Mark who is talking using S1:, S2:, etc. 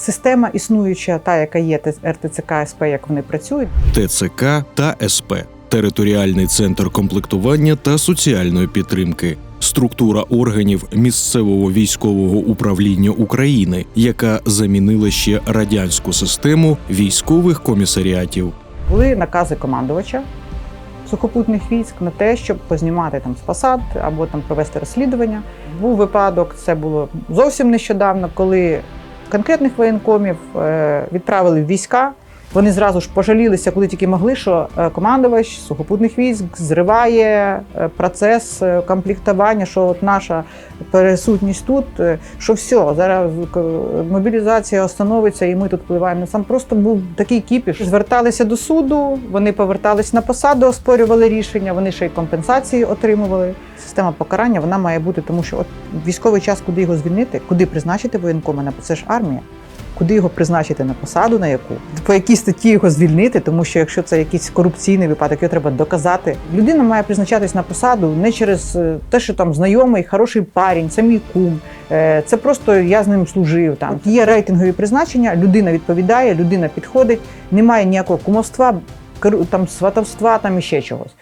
S1: система існуюча, та яка є РТЦК СП, як вони працюють.
S2: ТЦК та СП територіальний центр комплектування та соціальної підтримки, структура органів місцевого військового управління України, яка замінила ще радянську систему військових комісаріатів.
S1: Були накази командувача сухопутних військ на те, щоб познімати там з посад або там провести розслідування. Був випадок, це було зовсім нещодавно, коли конкретних воєнкомів е, відправили війська. Вони зразу ж пожалілися, куди тільки могли, що е, командувач сухопутних військ зриває е, процес е, комплектування, що от наша присутність тут, що все, зараз мобілізація остановиться, і ми тут впливаємо. Сам просто був такий кіпіш. Зверталися до суду, вони повертались на посаду, оспорювали рішення, вони ще й компенсації отримували. Система покарання вона має бути, тому що от військовий час, куди його звільнити, куди призначити воєнкома, це ж армія. Куди його призначити на посаду, на яку по якій статті його звільнити, тому що якщо це якийсь корупційний випадок, його треба доказати. Людина має призначатись на посаду не через е, те, що там знайомий, хороший парень, це мій кум. Е, Це просто я з ним служив. Там є рейтингові призначення, людина відповідає, людина підходить, немає ніякого кумовства, там сватовства, там і ще чогось.